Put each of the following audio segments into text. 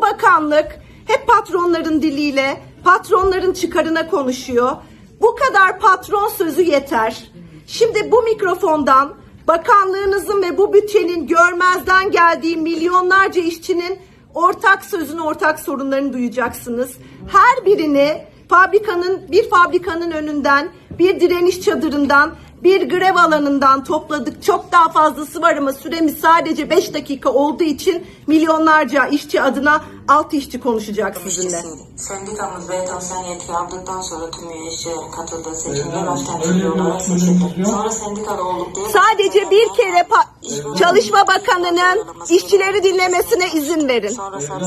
bu bakanlık hep patronların diliyle, patronların çıkarına konuşuyor. Bu kadar patron sözü yeter. Şimdi bu mikrofondan bakanlığınızın ve bu bütçenin görmezden geldiği milyonlarca işçinin ortak sözünü, ortak sorunlarını duyacaksınız. Her birini fabrikanın bir fabrikanın önünden, bir direniş çadırından, bir grev alanından topladık. Çok daha fazlası var ama süremiz sadece 5 dakika olduğu için milyonlarca işçi adına alt işçi konuşacak sizinle. Sendikamız VTO'dan yetki aldıktan sonra tüm üye işçilerin katıldığı seçimde Evet, baş öyle temsilci bir olarak seçildi. Sonra sendikalı olduk diye... Sadece bir kere pa- Çalışma Bakanı'nın işçileri dinlemesine izin verin.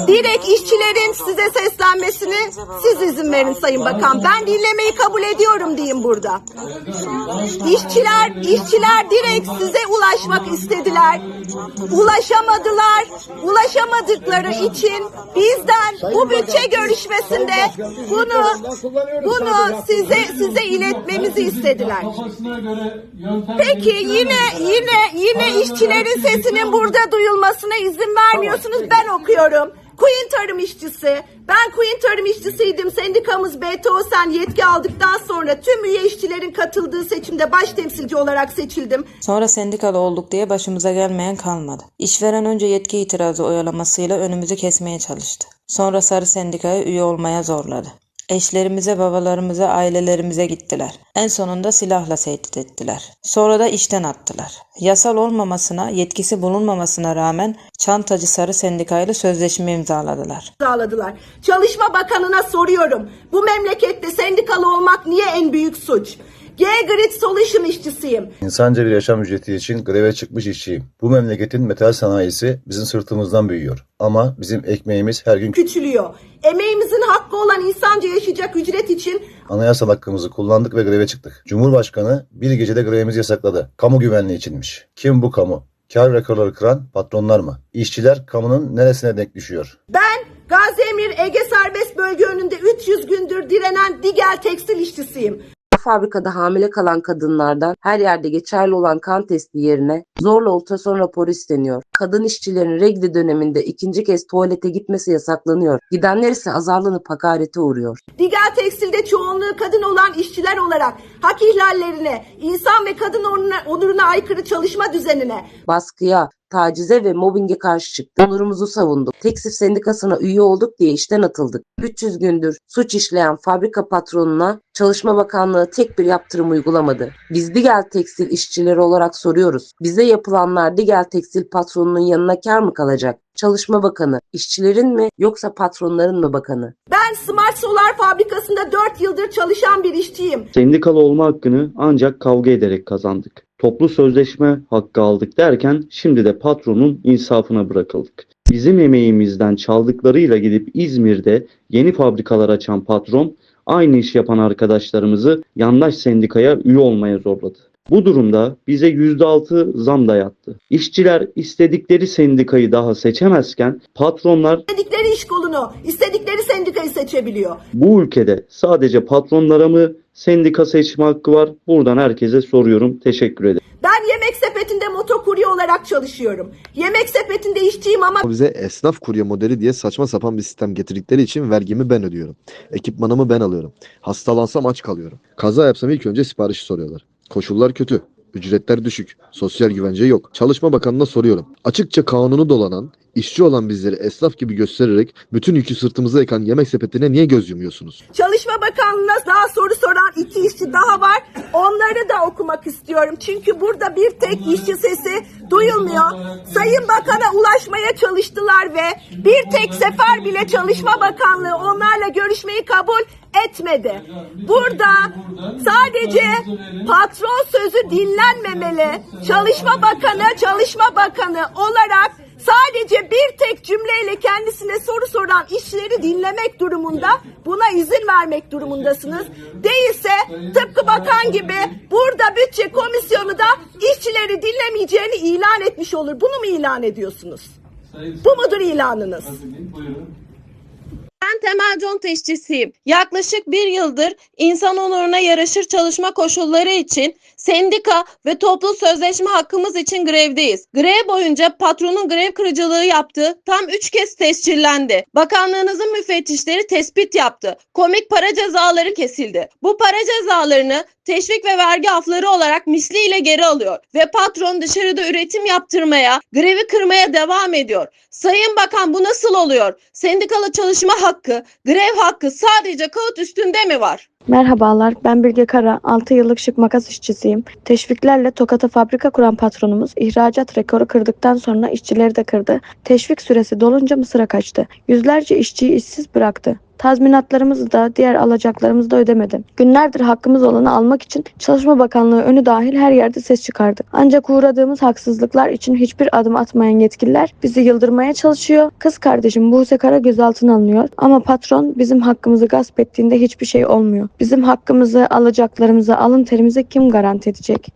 Direkt işçilerin size seslenmesine siz izin verin Sayın Bakan. Ben dinlemeyi kabul ediyorum diyeyim burada. İşçiler, işçiler direkt size ulaşmak istediler. Ulaşamadılar. Ulaşamadıkları için bizden bu bütçe görüşmesinde bunu bunu size size iletmemizi istediler. Peki yine yine yine işçilerin sesinin burada duyulmasına izin vermiyorsunuz. Ben okuyorum. Queen tarım işçisi. Ben Queen tarım işçisiydim. Sendikamız BTO sen yetki aldıktan sonra tüm üye işçilerin katıldığı seçimde baş temsilci olarak seçildim. Sonra sendikalı olduk diye başımıza gelmeyen kalmadı. İşveren önce yetki itirazı oyalamasıyla önümüzü kesmeye çalıştı. Sonra sarı sendikaya üye olmaya zorladı. Eşlerimize, babalarımıza, ailelerimize gittiler. En sonunda silahla tehdit ettiler. Sonra da işten attılar. Yasal olmamasına, yetkisi bulunmamasına rağmen Çantacı Sarı Sendikayla sözleşme imzaladılar. Sağladılar. Çalışma Bakanı'na soruyorum. Bu memlekette sendikalı olmak niye en büyük suç? G-Grid Solution işçisiyim. İnsanca bir yaşam ücreti için greve çıkmış işçiyim. Bu memleketin metal sanayisi bizim sırtımızdan büyüyor. Ama bizim ekmeğimiz her gün Küçülüyor. Emeğimizin hakkı olan insanca yaşayacak ücret için anayasal hakkımızı kullandık ve greve çıktık. Cumhurbaşkanı bir gecede grevimizi yasakladı. Kamu güvenliği içinmiş. Kim bu kamu? Kar rekorları kıran patronlar mı? İşçiler kamunun neresine denk düşüyor? Ben Gazi Emir Ege Serbest Bölge önünde 300 gündür direnen Digel tekstil işçisiyim. Fabrikada hamile kalan kadınlardan her yerde geçerli olan kan testi yerine zorla ultrason raporu isteniyor. Kadın işçilerin regli döneminde ikinci kez tuvalete gitmesi yasaklanıyor. Gidenler ise azarlanıp hakarete uğruyor. Digel tekstilde çoğunluğu kadın olan işçiler olarak hak ihlallerine, insan ve kadın onuruna, onuruna aykırı çalışma düzenine, Baskıya, tacize ve mobbinge karşı çıktık. Onurumuzu savunduk. Tekstil sendikasına üye olduk diye işten atıldık. 300 gündür suç işleyen fabrika patronuna Çalışma Bakanlığı tek bir yaptırım uygulamadı. Biz Digel Tekstil işçileri olarak soruyoruz. Bize yapılanlar Digel Tekstil patronunun yanına kar mı kalacak? Çalışma Bakanı, işçilerin mi yoksa patronların mı bakanı? ben Smart Solar fabrikasında 4 yıldır çalışan bir işçiyim. Sendikalı olma hakkını ancak kavga ederek kazandık. Toplu sözleşme hakkı aldık derken şimdi de patronun insafına bırakıldık. Bizim emeğimizden çaldıklarıyla gidip İzmir'de yeni fabrikalar açan patron aynı iş yapan arkadaşlarımızı yandaş sendikaya üye olmaya zorladı. Bu durumda bize %6 zam dayattı. İşçiler istedikleri sendikayı daha seçemezken patronlar İstedikleri iş kolunu, istedikleri sendikayı seçebiliyor. bu ülkede sadece patronlara mı sendika seçme hakkı var? Buradan herkese soruyorum. Teşekkür ederim. Ben yemek sepetinde motokurye olarak çalışıyorum. Yemek sepetinde işçiyim ama Bize esnaf kurye modeli diye saçma sapan bir sistem getirdikleri için vergimi ben ödüyorum. Ekipmanımı ben alıyorum. Hastalansam aç kalıyorum. Kaza yapsam ilk önce siparişi soruyorlar. Koşullar kötü. Ücretler düşük. Sosyal güvence yok. Çalışma Bakanı'na soruyorum. Açıkça kanunu dolanan, işçi olan bizleri esnaf gibi göstererek bütün yükü sırtımıza yıkan yemek sepetine niye göz yumuyorsunuz? Çalışma Bakanlığı'na daha soru soran iki işçi daha var. Onları da okumak istiyorum. Çünkü burada bir tek işçi sesi duyulmuyor. Sayın Bakan'a ulaşmaya çalıştılar ve bir tek sefer bile Çalışma Bakanlığı onlarla görüşmeyi kabul etmedi. Burada sadece patron sözü dinlenmemeli. Çalışma Bakanı, Çalışma Bakanı olarak sadece bir tek cümleyle kendisine soru soran işçileri dinlemek durumunda buna izin vermek durumundasınız. Değilse tıpkı bakan gibi burada bütçe komisyonu da işçileri dinlemeyeceğini ilan etmiş olur. Bunu mu ilan ediyorsunuz? Bu mudur ilanınız? Ben Temel Conta işçisiyim. Yaklaşık bir yıldır insan onuruna yaraşır çalışma koşulları için sendika ve toplu sözleşme hakkımız için grevdeyiz. Grev boyunca patronun grev kırıcılığı yaptığı tam 3 kez tescillendi. Bakanlığınızın müfettişleri tespit yaptı. Komik para cezaları kesildi. Bu para cezalarını teşvik ve vergi afları olarak misliyle geri alıyor ve patron dışarıda üretim yaptırmaya, grevi kırmaya devam ediyor. Sayın Bakan bu nasıl oluyor? Sendikalı çalışma hakkı, grev hakkı sadece kağıt üstünde mi var? Merhabalar, ben Bilge Kara, 6 yıllık şık makas işçisiyim. Teşviklerle Tokat'a fabrika kuran patronumuz ihracat rekoru kırdıktan sonra işçileri de kırdı. Teşvik süresi dolunca Mısır'a kaçtı. Yüzlerce işçiyi işsiz bıraktı. Tazminatlarımızı da diğer alacaklarımızı da ödemedi. Günlerdir hakkımız olanı almak için Çalışma Bakanlığı önü dahil her yerde ses çıkardık. Ancak uğradığımız haksızlıklar için hiçbir adım atmayan yetkililer bizi yıldırmaya çalışıyor. Kız kardeşim Buse Kara gözaltına alınıyor. Ama patron bizim hakkımızı gasp ettiğinde hiçbir şey olmuyor. Bizim hakkımızı, alacaklarımızı, alın terimizi kim garanti edecek?